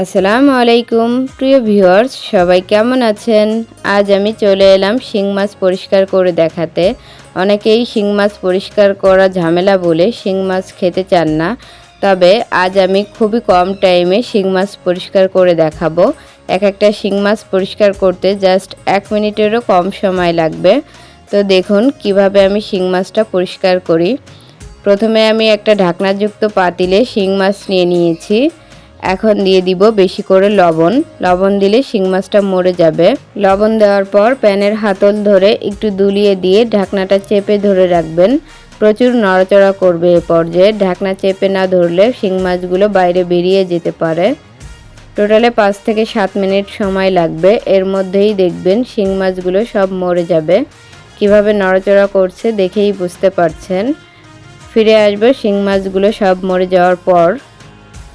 আসসালামু আলাইকুম, প্রিয় ভিউয়ার্স, সবাই কেমন আছেন? আজ আমি চলে এলাম শিং মাছ পরিষ্কার করে দেখাতে। অনেকেই শিং মাছ পরিষ্কার করা ঝামেলা বলে শিং মাছ খেতে চান না। তবে আজ আমি খুবই কম টাইমে শিং মাছ পরিষ্কার করে দেখাবো। এক একটা শিং মাছ পরিষ্কার করতে জাস্ট এক মিনিটেরও কম সময় লাগবে। তো দেখুন, কীভাবে আমি শিং মাছটা পরিষ্কার করি। প্রথমে আমি একটা ঢাকনাযুক্ত পাতিলে শিং মাছ নিয়ে নিয়েছি। এখন দিয়ে দিব বেশি করে লবণ। লবণ দিলে শিং মাছটা মরে যাবে। লবণ দেওয়ার পর প্যানের হাতল ধরে একটু দুলিয়ে দিয়ে ঢাকনাটা চেপে ধরে রাখবেন। প্রচুর নড়াচড়া করবে এ পর্যায়ে। ঢাকনা চেপে না ধরলে শিং মাছগুলো বাইরে বেরিয়ে যেতে পারে। টোটালে পাঁচ থেকে সাত মিনিট সময় লাগবে। এর মধ্যেই দেখবেন শিং মাছগুলো সব মরে যাবে। কীভাবে নড়াচড়া করছে দেখেই বুঝতে পারছেন। ফিরে আসবে, শিং মাছগুলো সব মরে যাওয়ার পর।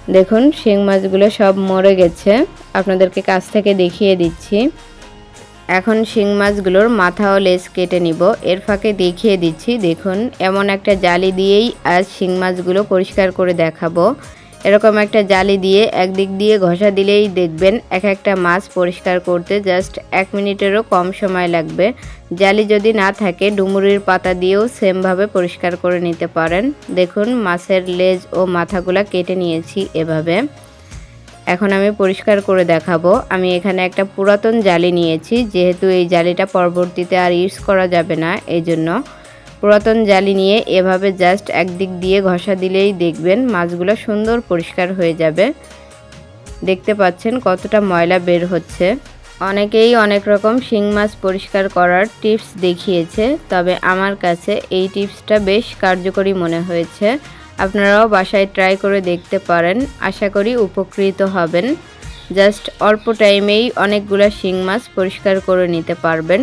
দেখুন, শিং মাছগুলো সব মরে গেছে। আপনাদেরকে কাছ থেকে দেখিয়ে দিচ্ছি। এখন শিং মাছগুলোর মাথা ও লেজ কেটে নিব। এর ফাঁকে দেখিয়ে দিচ্ছি, দেখুন, এমন একটা জালি দিয়েই আজ শিং মাছগুলো পরিষ্কার করে দেখাবো। এরকম একটা জালি দিয়ে একদিক দিয়ে ঘষা দিলেই দেখবেন এক একটা মাছ পরিষ্কার করতে জাস্ট এক মিনিটেরও কম সময় লাগবে। জালি যদি না থাকে, ডুমুরির পাতা দিয়েও সেমভাবে পরিষ্কার করে নিতে পারেন। দেখুন, মাছের লেজ ও মাথাগুলা কেটে নিয়েছি এভাবে। এখন আমি পরিষ্কার করে দেখাবো। আমি এখানে একটা পুরাতন জালি নিয়েছি, যেহেতু এই জালিটা পরবর্তীতে আর ইউজ করা যাবে না এই জন্য পুরাতন জালি নিয়ে এভাবে জাস্ট একদিক দিয়ে ঘষা দিলেই দেখবেন মাছগুলো সুন্দর পরিষ্কার হয়ে যাবে। দেখতে পাচ্ছেন কতটা ময়লা বের হচ্ছে। অনেকেই অনেক রকম শিং মাছ পরিষ্কার করার টিপস দেখিয়েছে, তবে আমার কাছে এই টিপসটা বেশ কার্যকরী মনে হয়েছে। আপনারাও বাসায় ট্রাই করে দেখতে পারেন, আশা করি উপকৃত হবেন। জাস্ট অল্প টাইমেই অনেকগুলো শিং মাছ পরিষ্কার করে নিতে পারবেন।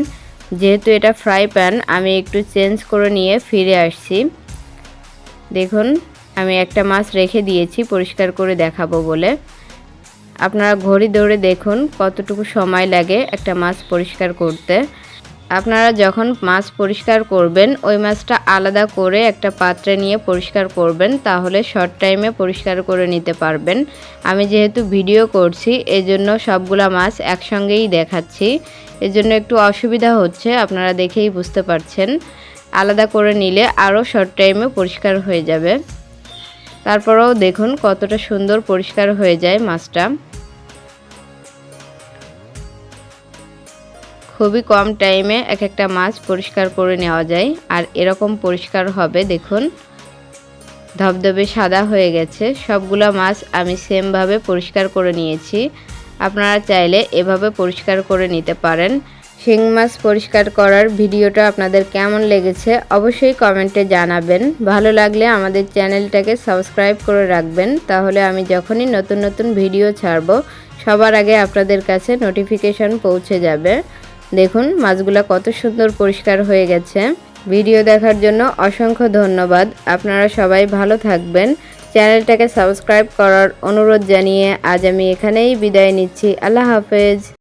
যেহেতু এটা ফ্রাই প্যান আমি একটু চেঞ্জ করে নিয়ে ফিরে আসছি। দেখুন, আমি একটা মাছ রেখে দিয়েছি, পরিষ্কার করে দেখাবো বলে। আপনারা ঘড়ি ধরে দেখুন কতটুকু সময় লাগে একটা মাছ পরিষ্কার করতে। আপনারা যখন মাছ পরিষ্কার করবেন, ওই মাছটা আলাদা করে একটা পাত্রে নিয়ে পরিষ্কার করবেন, তাহলে শর্ট টাইমে পরিষ্কার করে নিতে পারবেন। আমি যেহেতু ভিডিও করছি, এজন্য সবগুলা মাছ একসঙ্গেই দেখাচ্ছি। এজন্য একটু অসুবিধা হচ্ছে, আপনারা দেখেই বুঝতে পারছেন। আলাদা করে নিলে আরও শর্ট টাইমে পরিষ্কার হয়ে যাবে। তারপরেও দেখুন কতটা সুন্দর পরিষ্কার হয়ে যায় মাছটা। খুবই কম টাইমে এক একটা মাছ পরিষ্কার করে নেওয়া যায়। আর এরকম পরিষ্কার হবে, দেখুন। ধবধবে সাদা হয়ে গেছে। সবগুলো মাছ আমি সেমভাবে পরিষ্কার করে নিয়েছি। আপনারা চাইলে এভাবে পরিষ্কার করে নিতে পারেন। শিং মাছ পরিষ্কার করার ভিডিওটা আপনাদের কেমন লেগেছে অবশ্যই কমেন্টে জানাবেন। ভালো লাগলে আমাদের চ্যানেলটাকে সাবস্ক্রাইব করে রাখবেন। তাহলে আমি যখনই নতুন নতুন ভিডিও ছাড়ব, সবার আগে আপনাদের কাছে নোটিফিকেশন পৌঁছে যাবে। দেখুন, মাছগুলো কত সুন্দর পরিষ্কার হয়ে গেছে। ভিডিও দেখার জন্য অসংখ্য ধন্যবাদ। আপনারা সবাই ভালো থাকবেন। চ্যানেলটাকে সাবস্ক্রাইব করার অনুরোধ জানিয়ে আজ আমি এখানেই বিদায় নিচ্ছি। আল্লাহ হাফেজ।